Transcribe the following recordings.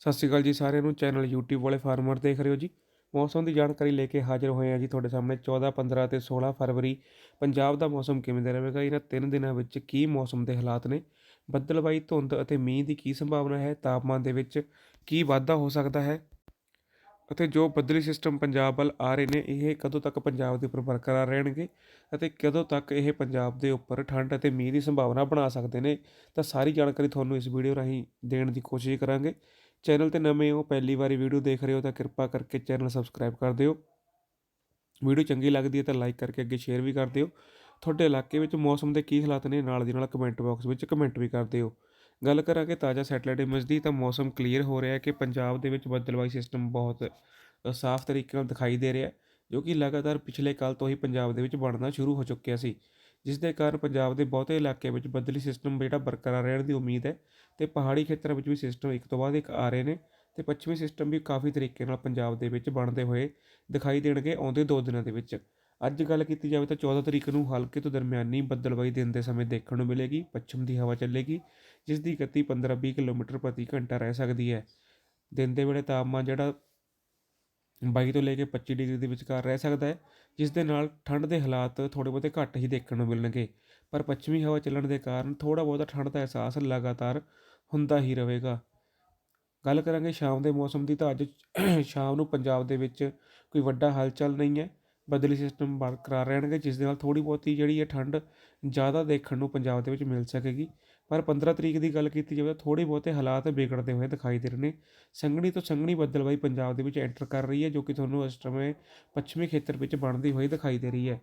ਸਤਿ ਸ਼੍ਰੀ ਅਕਾਲ ਜੀ ਸਾਰਿਆਂ ਨੂੰ। ਚੈਨਲ YouTube ਵਾਲੇ ਫਾਰਮਰ ਦੇਖ ਰਹੇ ਹੋ ਜੀ। ਮੌਸਮ ਦੀ ਜਾਣਕਾਰੀ ਲੈ ਕੇ ਹਾਜ਼ਰ ਹੋਏ ਹਾਂ ਜੀ ਤੁਹਾਡੇ ਸਾਹਮਣੇ। 14 15 ਤੇ 16 ਫਰਵਰੀ। ਪੰਜਾਬ ਦਾ ਮੌਸਮ ਕਿਵੇਂ ਦਾ ਰਹੇਗਾ? ਇਹਨਾਂ ਤਿੰਨ ਦਿਨਾਂ ਵਿੱਚ ਕੀ ਮੌਸਮ ਦੇ ਹਾਲਾਤ ਨੇ? ਬੱਦਲਬਾਈ ਧੁੰਦ ਅਤੇ ਮੀਂਹ ਦੀ ਕੀ ਸੰਭਾਵਨਾ ਹੈ? ਤਾਪਮਾਨ ਦੇ ਵਿੱਚ ਕੀ ਵਾਧਾ ਹੋ ਸਕਦਾ ਹੈ? ਅਤੇ ਜੋ ਬੱਦਲੀ ਸਿਸਟਮ ਪੰਜਾਬ ਵੱਲ ਆ ਰਹੇ ਨੇ, ਇਹ ਕਦੋਂ ਤੱਕ ਪੰਜਾਬ ਦੇ ਉੱਪਰ ਬਰਕਰਾਰ ਰਹਿਣਗੇ? ਅਤੇ ਕਦੋਂ ਤੱਕ ਇਹ ਪੰਜਾਬ ਦੇ ਉੱਪਰ ਠੰਡ ਅਤੇ ਮੀਂਹ ਦੀ ਸੰਭਾਵਨਾ ਬਣਾ ਸਕਦੇ ਨੇ? ਤਾਂ ਸਾਰੀ ਜਾਣਕਾਰੀ ਤੁਹਾਨੂੰ ਇਸ ਵੀਡੀਓ ਰਾਹੀਂ ਦੇਣ ਦੀ ਕੋਸ਼ਿਸ਼ ਕਰਾਂਗੇ। ਚੈਨਲ ਤੇ ਨਵੇਂ ਹੋ, ਪਹਿਲੀ ਵਾਰੀ ਵੀਡੀਓ ਦੇਖ ਰਹੇ ਹੋ ਤਾਂ ਕਿਰਪਾ ਕਰਕੇ ਚੈਨਲ ਸਬਸਕ੍ਰਾਈਬ ਕਰ ਦਿਓ। ਵੀਡੀਓ ਚੰਗੀ ਲੱਗਦੀ ਹੈ ਤਾਂ ਲਾਈਕ ਕਰਕੇ ਅੱਗੇ ਸ਼ੇਅਰ ਵੀ ਕਰ ਦਿਓ। ਤੁਹਾਡੇ ਇਲਾਕੇ ਵਿੱਚ ਮੌਸਮ ਦੇ ਕੀ ਹਾਲਾਤ ਨੇ, ਨਾਲ ਦੀ ਨਾਲ ਕਮੈਂਟ ਬਾਕਸ ਵਿੱਚ ਕਮੈਂਟ ਵੀ ਕਰ ਦਿਓ। ਗੱਲ ਕਰਾਂਗੇ ਤਾਜ਼ਾ ਸੈਟਲਾਈਟ ਇਮੇਜ ਦੀ, ਤਾਂ ਮੌਸਮ ਕਲੀਅਰ ਹੋ ਰਿਹਾ ਹੈ ਕਿ ਪੰਜਾਬ ਦੇ ਵਿੱਚ ਬੱਦਲਵਾਈ ਸਿਸਟਮ ਬਹੁਤ ਸਾਫ਼ ਤਰੀਕੇ ਨਾਲ ਦਿਖਾਈ ਦੇ ਰਿਹਾ ਹੈ, ਜੋ ਕਿ ਲਗਾਤਾਰ ਪਿਛਲੇ ਕੱਲ ਤੋਂ ਹੀ ਪੰਜਾਬ ਦੇ ਵਿੱਚ ਬਣਨਾ ਸ਼ੁਰੂ ਹੋ ਚੁੱਕਿਆ ਸੀ। ਜਿਸ ਦੇ ਕਾਰਨ ਪੰਜਾਬ ਦੇ ਬਹੁਤੇ ਇਲਾਕੇ ਵਿੱਚ ਬੱਦਲੀ ਸਿਸਟਮ ਜਿਹੜਾ ਬਰਕਰਾਰ ਰਹਿਣ ਦੀ ਉਮੀਦ ਹੈ ਤੇ ਪਹਾੜੀ ਖੇਤਰਾਂ ਵਿੱਚ ਵੀ ਸਿਸਟਮ ਇੱਕ ਤੋਂ ਬਾਅਦ ਇੱਕ ਆ ਰਹੇ ਨੇ ਤੇ ਪੱਛਮੀ ਸਿਸਟਮ ਵੀ ਕਾਫੀ ਤਰੀਕੇ ਨਾਲ ਪੰਜਾਬ ਦੇ ਵਿੱਚ ਬਣਦੇ ਹੋਏ ਦਿਖਾਈ ਦੇਣਗੇ ਆਉਂਦੇ ਦੋ ਦਿਨਾਂ ਦੇ ਵਿੱਚ। ਅੱਜ ਗੱਲ ਕੀਤੀ ਜਾਵੇ ਤਾਂ 14 ਤਰੀਕ ਨੂੰ ਹਲਕੇ ਤੋਂ ਦਰਮਿਆਨੀ ਬੱਦਲਬਾਈ ਦਿਨ ਦੇ ਸਮੇਂ ਦੇਖਣ ਨੂੰ ਮਿਲੇਗੀ, ਪੱਛਮ ਦੀ ਹਵਾ ਚੱਲੇਗੀ ਜਿਸ ਦੀ ਗਤੀ 15-20 ਕਿਲੋਮੀਟਰ ਪ੍ਰਤੀ ਘੰਟਾ ਰਹਿ ਸਕਦੀ ਹੈ। ਦਿਨ ਦੇ ਵੇਲੇ ਤਾਪਮਾਨ ਜਿਹੜਾ 22 ਤੋਂ ਲੈ ਕੇ 25 ਡਿਗਰੀ ਦੇ ਵਿਚਕਾਰ ਰਹਿ ਸਕਦਾ ਹੈ, ਜਿਸ ਦੇ ਨਾਲ ਠੰਡ ਦੇ ਹਾਲਾਤ ਥੋੜ੍ਹੇ ਬਹੁਤੇ ਘੱਟ ਹੀ ਦੇਖਣ ਨੂੰ ਮਿਲਣਗੇ। ਪਰ ਪੱਛਮੀ ਹਵਾ ਚੱਲਣ ਦੇ ਕਾਰਨ ਥੋੜ੍ਹਾ ਬਹੁਤਾ ਠੰਡ ਦਾ ਅਹਿਸਾਸ ਲਗਾਤਾਰ ਹੁੰਦਾ ਹੀ ਰਹੇਗਾ। ਗੱਲ ਕਰਾਂਗੇ ਸ਼ਾਮ ਦੇ ਮੌਸਮ ਦੀ, ਤਾਂ ਅੱਜ ਸ਼ਾਮ ਨੂੰ ਪੰਜਾਬ ਦੇ ਵਿੱਚ ਕੋਈ ਵੱਡਾ ਹਲਚਲ ਨਹੀਂ ਹੈ। ਬਦਲੀ ਸਿਸਟਮ ਬਰਕਰਾਰ ਰਹਿਣਗੇ ਜਿਸ ਦੇ ਨਾਲ ਥੋੜੀ ਬਹੁਤੀ ਜਿਹੜੀ ਹੈ ਠੰਡ ਜ਼ਿਆਦਾ ਦੇਖਣ ਨੂੰ ਪੰਜਾਬ ਦੇ ਵਿੱਚ ਮਿਲ ਸਕੇਗੀ। ਪਰ 15 ਤਰੀਕ ਦੀ ਗੱਲ ਕੀਤੀ ਜਾਵੇ ਤਾਂ ਥੋੜੇ ਬਹੁਤੇ ਹਾਲਾਤ ਵਿਗੜਦੇ ਹੋਏ ਦਿਖਾਈ ਦੇ ਰਹੇ ਨੇ। ਸੰਘਣੀ ਤੋਂ ਸੰਘਣੀ ਬੱਦਲਬਾਈ ਪੰਜਾਬ ਦੇ ਵਿੱਚ ਐਂਟਰ ਕਰ ਰਹੀ ਹੈ, ਜੋ ਕਿ ਤੁਹਾਨੂੰ ਇਸ ਸਮੇਂ ਪੱਛਮੀ ਖੇਤਰ ਵਿੱਚ ਬਣਦੀ ਹੋਈ ਦਿਖਾਈ ਦੇ ਰਹੀ ਹੈ।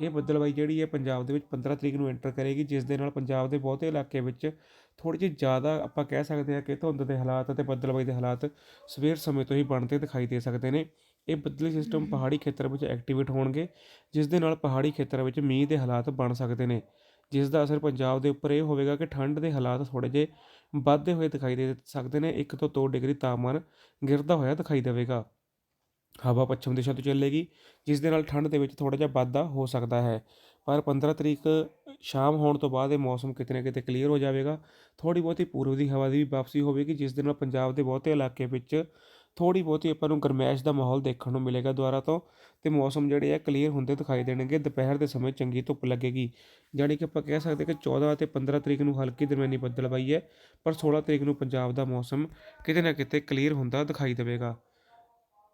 ਇਹ ਬੱਦਲਬਾਈ ਜਿਹੜੀ ਹੈ ਪੰਜਾਬ ਦੇ ਵਿੱਚ 15 ਤਰੀਕ ਨੂੰ ਐਂਟਰ ਕਰੇਗੀ ਜਿਸ ਦੇ ਨਾਲ ਪੰਜਾਬ ਦੇ ਬਹੁਤੇ ਇਲਾਕੇ ਵਿੱਚ ਥੋੜੀ ਜਿਹੀ ਜ਼ਿਆਦਾ ਆਪਾਂ ਕਹਿ ਸਕਦੇ ਹਾਂ ਕਿ ਧੁੰਦ ਦੇ ਹਾਲਾਤ ਅਤੇ ਬੱਦਲਬਾਈ ਦੇ ਹਾਲਾਤ ਸਵੇਰ ਸਮੇਂ ਤੋਂ ਹੀ ਬਣਦੇ ਦਿਖਾਈ ਦੇ ਸਕਦੇ ਨੇ। ਇਹ ਬੱਦਲੀ ਸਿਸਟਮ ਪਹਾੜੀ ਖੇਤਰ ਵਿੱਚ ਐਕਟੀਵੇਟ ਹੋਣਗੇ ਜਿਸ ਦੇ ਨਾਲ ਪਹਾੜੀ ਖੇਤਰਾਂ ਵਿੱਚ ਮੀਂਹ ਦੇ ਹਾਲਾਤ ਬਣ ਸਕਦੇ ਨੇ। ਜਿਸ ਦਾ ਅਸਰ ਪੰਜਾਬ ਦੇ ਉੱਪਰ ਇਹ ਹੋਵੇਗਾ ਕਿ ਠੰਡ ਦੇ ਹਾਲਾਤ ਥੋੜੇ ਜਿਹੇ ਵੱਧਦੇ ਹੋਏ ਦਿਖਾਈ ਦੇ ਸਕਦੇ ਨੇ 1 ਤੋਂ 2 ਡਿਗਰੀ ਤਾਪਮਾਨ ਗਿਰਦਾ ਹੋਇਆ ਦਿਖਾਈ ਦੇਵੇਗਾ। ਹਵਾ ਪੱਛਮ ਦਿਸ਼ਾ ਤੋਂ ਚੱਲੇਗੀ, ਜਿਸ ਦੇ ਨਾਲ ਠੰਡ ਦੇ ਵਿੱਚ ਥੋੜਾ ਜਿਹਾ ਵਾਧਾ ਹੋ ਸਕਦਾ ਹੈ। ਪਰ 15 ਤਰੀਕ ਸ਼ਾਮ ਹੋਣ ਤੋਂ ਬਾਅਦ ਇਹ ਮੌਸਮ ਕਿਤੇ ਨਾ ਕਿਤੇ ਕਲੀਅਰ ਹੋ ਜਾਵੇਗਾ। ਥੋੜੀ ਬਹੁਤੀ ਪੂਰਬ ਦੀ ਹਵਾ ਦੀ ਵੀ ਵਾਪਸੀ ਹੋਵੇਗੀ, ਜਿਸ ਦੇ ਨਾਲ ਪੰਜਾਬ ਦੇ ਬਹੁਤੇ ਇਲਾਕੇ ਵਿੱਚ ਥੋੜੀ ਬਹੁਤੀ ਆਪਾਂ ਨੂੰ ਗਰਮੈਸ਼ ਦਾ ਮਾਹੌਲ ਦੇਖਣ ਨੂੰ ਮਿਲੇਗਾ ਦੁਬਾਰਾ ਤੋਂ ਤੇ ਮੌਸਮ ਜਿਹੜੇ ਆ ਕਲੀਅਰ ਹੁੰਦੇ ਦਿਖਾਈ ਦੇਣਗੇ। ਦੁਪਹਿਰ ਦੇ ਸਮੇਂ ਚੰਗੀ ਧੁੱਪ ਲੱਗੇਗੀ, ਜਾਣੀ ਕਿ ਆਪਾਂ ਕਹਿ ਸਕਦੇ ਕਿ 14 ਅਤੇ 15 ਤਰੀਕ ਨੂੰ ਹਲਕੀ ਦਰਮਿਆਨੀ ਬੱਦਲਬਾਈ ਹੈ, ਪਰ 16 ਤਰੀਕ ਨੂੰ ਪੰਜਾਬ ਦਾ ਮੌਸਮ ਕਿਤੇ ਨਾ ਕਿਤੇ ਕਲੀਅਰ ਹੁੰਦਾ ਦਿਖਾਈ ਦੇਵੇਗਾ।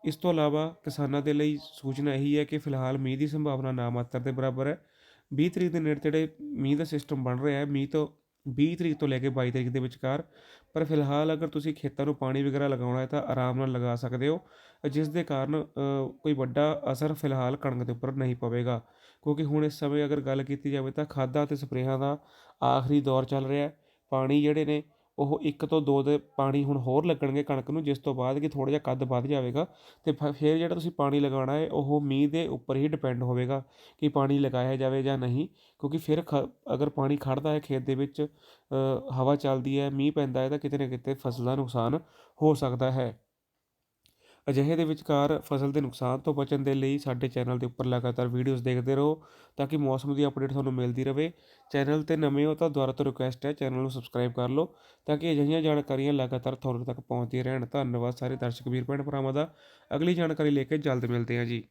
ਇਸ ਤੋਂ ਇਲਾਵਾ ਕਿਸਾਨਾਂ ਦੇ ਲਈ ਸੂਚਨਾ ਇਹੀ ਹੈ ਕਿ ਫਿਲਹਾਲ ਮੀਂਹ ਦੀ ਸੰਭਾਵਨਾ ਨਾ ਮਾਤਰ ਦੇ ਬਰਾਬਰ ਹੈ। 20 ਤਰੀਕ ਦੇ ਨੇੜੇ ਤੇੜੇ ਮੀਂਹ ਦਾ ਸਿਸਟਮ ਬਣ ਰਿਹਾ ਹੈ। ਮੀਂਹ ਤੋਂ 20 ਤਰੀਕ ਤੋਂ ਲੈ ਕੇ 22 ਤਰੀਕ ਦੇ ਵਿਚਕਾਰ। ਪਰ ਫਿਲਹਾਲ ਅਗਰ ਤੁਸੀਂ ਖੇਤਾਂ ਨੂੰ ਪਾਣੀ ਵਗੈਰਾ ਲਗਾਉਣਾ ਹੈ ਤਾਂ ਆਰਾਮ ਨਾਲ ਲਗਾ ਸਕਦੇ ਹੋ। ਜਿਸ ਦੇ ਕਾਰਨ ਕੋਈ ਵੱਡਾ ਅਸਰ ਫਿਲਹਾਲ ਕਣਕ ਦੇ ਉੱਪਰ ਨਹੀਂ ਪਵੇਗਾ। ਕਿਉਂਕਿ ਹੁਣ ਇਸ ਸਮੇਂ ਅਗਰ ਗੱਲ ਕੀਤੀ ਜਾਵੇ ਤਾਂ ਖਾਦਾਂ ਅਤੇ ਸਪਰੇਹਾਂ ਦਾ ਆਖਰੀ ਦੌਰ ਚੱਲ ਰਿਹਾ ਹੈ। ਪਾਣੀ ਜਿਹੜੇ ਨੇ ਉਹ ਇੱਕ ਤੋਂ ਦੋ ਦੇ ਪਾਣੀ ਹੁਣ ਹੋਰ ਲੱਗਣਗੇ ਕਣਕ ਨੂੰ, ਜਿਸ ਤੋਂ ਬਾਅਦ ਕਿ ਥੋੜ੍ਹਾ ਜਿਹਾ ਕੱਦ ਵੱਧ ਜਾਵੇਗਾ ਤੇ ਫਿਰ ਜਿਹੜਾ ਤੁਸੀਂ ਪਾਣੀ ਲਗਾਉਣਾ ਹੈ, ਉਹ ਮੀਂਹ ਦੇ ਉੱਪਰ ਹੀ ਡਿਪੈਂਡ ਹੋਵੇਗਾ ਕਿ ਪਾਣੀ ਲਗਾਇਆ ਜਾਵੇ ਜਾਂ ਨਹੀਂ, ਕਿਉਂਕਿ ਫਿਰ ਖ, ਅਗਰ ਪਾਣੀ ਖੜਦਾ ਹੈ ਖੇਤ ਦੇ ਵਿੱਚ ਹਵਾ ਚੱਲਦੀ ਹੈ, ਮੀਂਹ ਪੈਂਦਾ ਹੈ ਤਾਂ ਕਿਤੇ ਨਾ ਕਿਤੇ ਫਸਲ ਦਾ ਨੁਕਸਾਨ ਹੋ ਸਕਦਾ ਹੈ। ਅਜਿਹੇ ਦੇ ਵਿਚਕਾਰ ਫਸਲ ਦੇ ਨੁਕਸਾਨ ਤੋਂ ਬਚਣ ਦੇ ਲਈ ਸਾਡੇ ਚੈਨਲ ਦੇ ਉੱਪਰ ਲਗਾਤਾਰ ਵੀਡੀਓਜ਼ ਦੇਖਦੇ ਰਹੋ ਤਾਂ ਕਿ ਮੌਸਮ ਦੀ ਅਪਡੇਟ ਤੁਹਾਨੂੰ ਮਿਲਦੀ ਰਹੇ। ਚੈਨਲ ਤੇ ਨਵੇਂ ਹੋ ਤਾਂ ਦੁਬਾਰਾ ਤੋਂ ਰਿਕੁਐਸਟ ਹੈ, ਚੈਨਲ ਨੂੰ ਸਬਸਕ੍ਰਾਈਬ ਕਰ ਲਓ ਤਾਂ ਕਿ ਅਜਿਹੀਆਂ ਜਾਣਕਾਰੀਆਂ ਲਗਾਤਾਰ ਤੁਹਾਡੇ ਤੱਕ ਪਹੁੰਚਦੀਆਂ ਰਹਿਣ। ਧੰਨਵਾਦ ਸਾਰੇ ਦਰਸ਼ਕ, ਵੀਰ, ਭੈਣ ਭਰਾਵਾਂ ਦਾ। ਅਗਲੀ ਜਾਣਕਾਰੀ ਲੈ ਕੇ ਜਲਦ ਮਿਲਦੇ ਹਾਂ ਜੀ।